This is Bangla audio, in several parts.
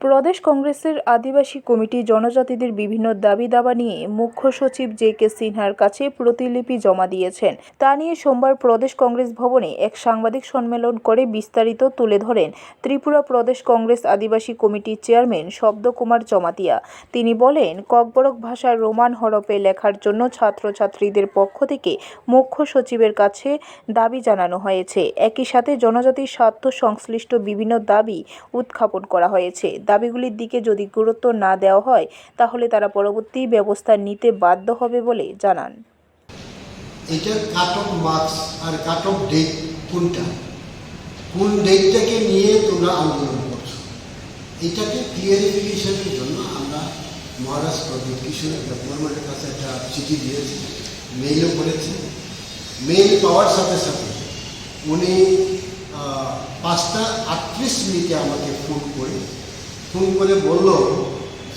প্রদেশ কংগ্রেসের আদিবাসী কমিটি জনজাতিদের বিভিন্ন দাবি দাবা নিয়ে মুখ্য সচিব জে কে সিনহার কাছে প্রতিলিপি জমা দিয়েছেন। তা নিয়ে সোমবার প্রদেশ কংগ্রেস ভবনে এক সাংবাদিক সম্মেলন করে বিস্তারিত তুলে ধরেন ত্রিপুরা প্রদেশ কংগ্রেস আদিবাসী কমিটির চেয়ারম্যান শব্দকুমার জমাতিয়া। তিনি বলেন, ককবরক ভাষার রোমান হরপে লেখার জন্য ছাত্রছাত্রীদের পক্ষ থেকে মুখ্য সচিবের কাছে দাবি জানানো হয়েছে। একই সাথে জনজাতির স্বার্থ সংশ্লিষ্ট বিভিন্ন দাবি উত্থাপন করা হয়েছে। দাবিগুলির দিকে যদি গুরুত্ব না দেওয়া হয়, তাহলে তারা পরবর্তী ব্যবস্থা নিতে বাধ্য হবে বলে জানান। কোন ডেটটাকে নিয়ে তোমরা আন্দোলন করছ? এটাকে ক্লিয়ারিফিকেশনের জন্য আমরা কিশোর গভর্নমেন্টের কাছে একটা চিঠি দিয়েছি। মেইলও মেইল পাওয়ার সাথে সাথে উনি পাঁচটা আটত্রিশ মিনিটে আমাকে ফোন করে ফোন করে বলল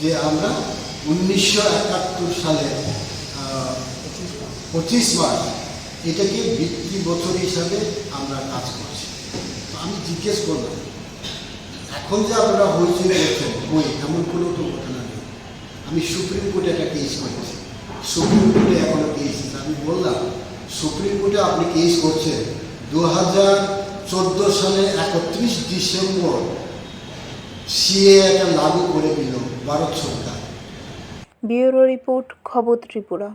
যে আমরা উনিশশো একাত্তর সালে পঁচিশ মার্চ, এটাকে বৃত্তি বছর হিসাবে আমরা কাজ করছি। আমি জিজ্ঞেস করলাম, এখন যে আপনারা হয়েছে বই, এমন কোনো তো ঘটনা নেই। আমি সুপ্রিম কোর্টে একটা কেস করেছি। সুপ্রিম কোর্টে এখনও কেস আমি বললাম, সুপ্রিম কোর্টে আপনি কেস করছেন, দু হাজার চোদ্দ সালে একত্রিশ ডিসেম্বর সিএ একটা লাগু করে দিল ভারত সরকার। ব্যুরো রিপোর্ট খবর ত্রিপুরা।